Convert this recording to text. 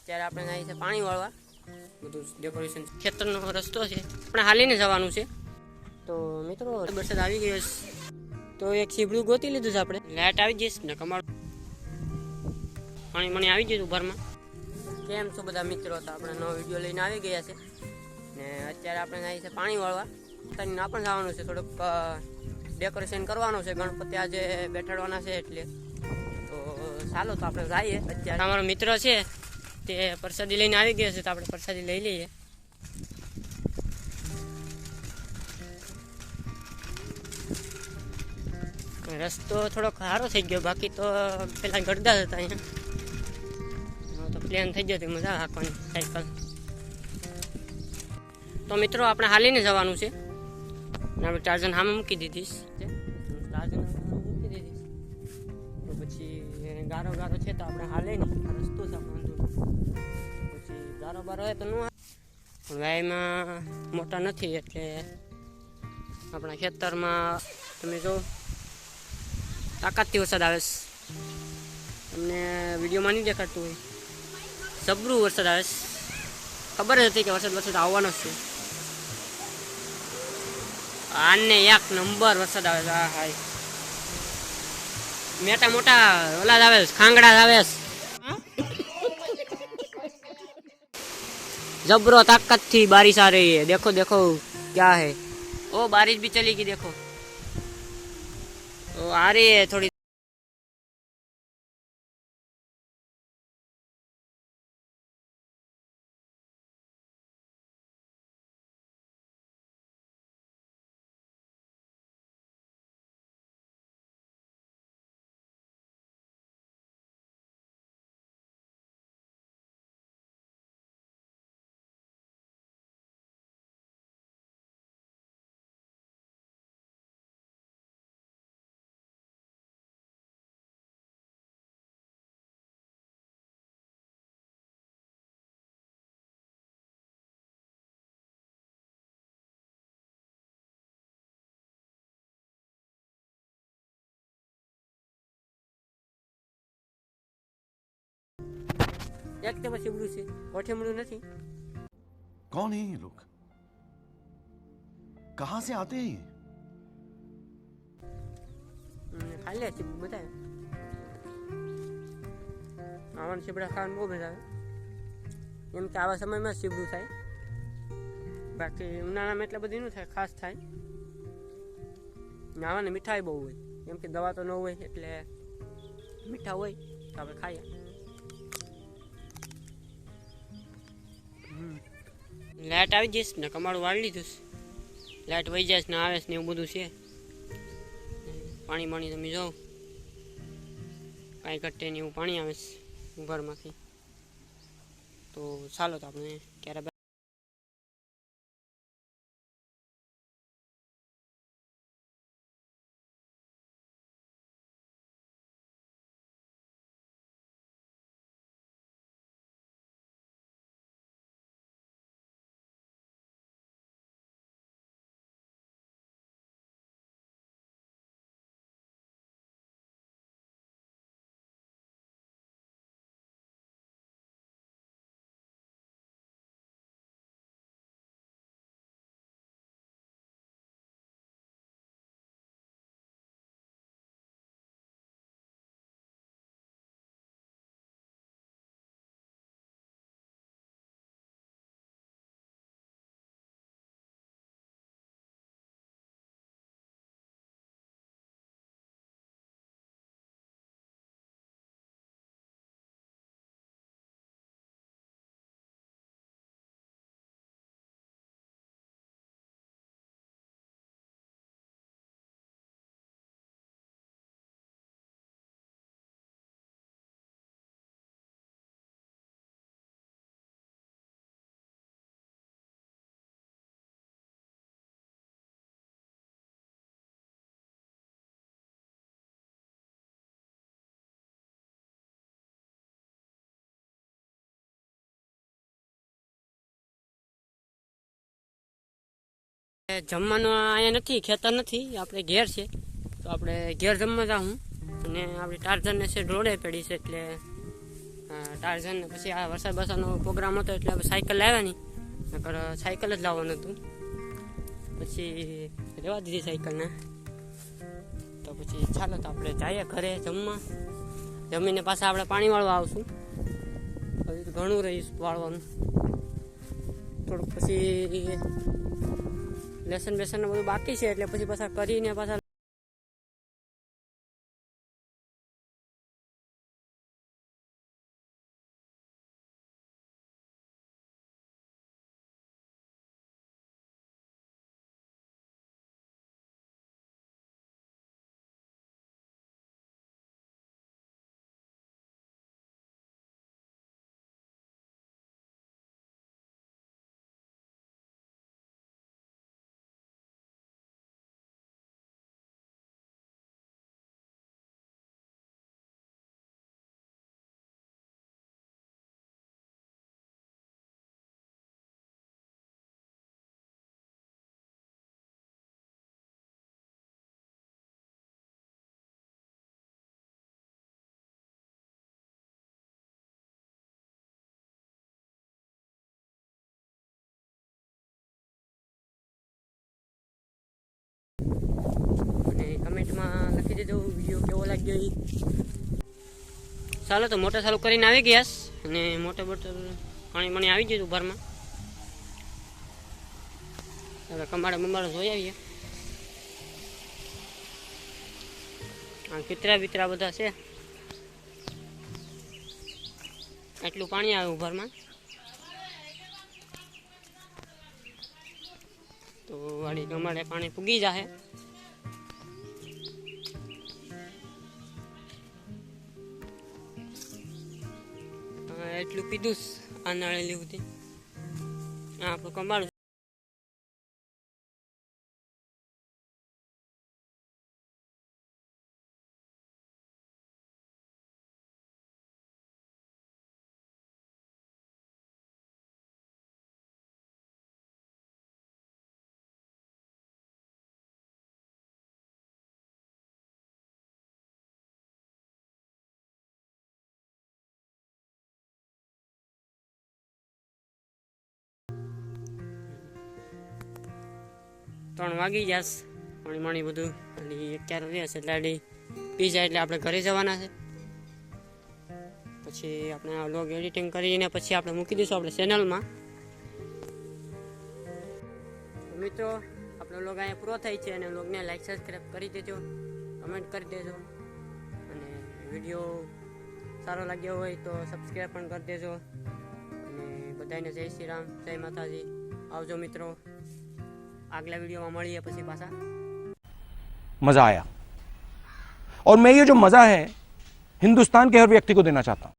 અત્યારે આપણે જાય છે પાણી વાળવા. બધું ડેકોરેશન ખેતરનો રસ્તો છે. આપણે હાલીને જવાનું છે. તો મિત્રો વરસાદ આવી ગયો છે. તો એક સીબડું ગોતી લીધું છે આપણે. લાઇટ આવી જઈશ ને કમાડ. પાણી મણી આવી ગયું ઉભરમાં કેમ છો બધા મિત્રો? તો આપણે નવો વીડિયો લઈને આવી ગયા છે. ને અત્યારે આપણે જાય છે પાણી વાળવા. તને પણ જવાનું છે થોડુંક ડેકોરેશન કરવાનું છે. ગણપતિ આજે બેઠાડવાના છે એટલે. તો ચાલો તો આપણે જઈએ અત્યારે. અમારો મિત્ર છે તે પ્રસાદી લઈને આવી ગયો છે તો આપણે પ્રસાદી લઈ લઈએ. રસ્તો થોડોક સારો થઈ ગયો, બાકી તો પેલા ગરદા હતા અહીંયા. તો પ્લેન થઈ ગયો તો મજા હાંકવાની સાયકલ તો મિત્રો, આપણે હાલીને જવાનું છે. અને આપણે ચાર્જર હામે મૂકી દીધીશ ચાર્જર મૂકી દીધીશ તો પછી ગારો ગારો છે તો આપણે હાલે નહીં પછી હોય તો ન. વાયમાં મોટા નથી, એટલે આપણા ખેતરમાં તમે જો તાકાતથી વરસાદ આવે છે. તમને વિડીયોમાં નહીં દેખાડતું હોય. જબરું વરસાદ આવે ખબર જ હતી કે વરસાદ વરસાદ આવવાનો છે. આને એક નંબર વરસાદ આવે આ હાય. મેટા મોટા ઓલા આવે છે, ખાંગડા આવે છે. जबरो ताकत थी बारिश आ रही है देखो देखो क्या है ओ बारिश भी चली गई देखो ओ आ रही है थोड़ी એક તે પછી ઉડું છે કોઠે મળ્યું નથી कौन है ये लोग कहां से आते हैं ये હમ, ખાલી છે બધા આવાનું સીબડા ખાવાનું બહુ મજા આવે એમ કે આવા સમયમાં જ સીબડું થાય બાકી ઉનાળામાં એટલે બધી ન થાય ખાસ થાય ને આવાને મીઠાઈ બહુ હોય કેમ કે દવા તો ન હોય એટલે મીઠા હોય તો આપણે ખાઈએ લાઇટ આવી જઈશ ને કમાડું વાળી લીધું છે. લાઇટ વહી જાય ને આવે ને એવું બધું છે. પાણી પાણી તમે જાઓ કાંઈ ઘટે ને એવું પાણી આવે છે ઘરમાંથી. તો ચાલો તો આપણે ક્યારે જમવાનું અહીંયા નથી, ખેતર નથી, આપણે ઘેર છે. તો આપણે ઘેર જમવા જાઉં. અને આપણી ટાર્ઝનને છે રોડે પડી છે એટલે ટાર્ઝન પછી આ વરસાદ વરસાદનો પ્રોગ્રામ હતો એટલે આપણે સાયકલ લાવવાની. નકર સાયકલ જ લાવવાનું હતું. પછી રહેવા દીધી સાયકલને. તો પછી ચાલો તો આપણે જઈએ ઘરે જમવા. જમીને પાછા આપણે પાણી વાળવા આવશું. ઘણું રહીશ વાળવાનું. થોડુંક પછી લેસન બેસન બધું બાકી છે એટલે પછી પાછા કરીને પાછા લખી વીડિયો કેવો લાગ્યો એ ચાલો તો મોટર ચાલુ કરીને આવી ગયા અને મોટર બોટલ પાણી પાણી આવી ગયું ભરમાં હવે કમાડે બમાડો જોઈ આવીએ. આ કિતરા બીતરા બધા છે. આટલું પાણી આવે ઉભરમાં. તો વાળી ગમાડે પાણી પૂગી જાહે. એટલું પીધું આ નાળે તે આ આપણું કમાડું ત્રણ વાગી જાસ પાણી માણી બધું. અને અત્યારે રહેશે એટલે આડી પી જાય એટલે આપણે ઘરે જવાના છે. પછી આપણે આ લોગ એડિટિંગ કરીને પછી આપણે મૂકી દઈશું આપણે ચેનલમાં મિત્રો, આપણો લોગ અહીંયા પૂરો થાય છે અને લોગને લાઈક સબસ્ક્રાઈબ કરી દેજો. કમેન્ટ કરી દેજો. અને વીડિયો સારો લાગ્યો હોય તો સબસ્ક્રાઈબ પણ કરી દેજો. અને બધાને જય શ્રી રામ, જય માતાજી. આવજો મિત્રો. अगला वीडियो में मिली पी पासा मज़ा आया और मैं ये जो मज़ा है हिंदुस्तान के हर व्यक्ति को देना चाहता हूँ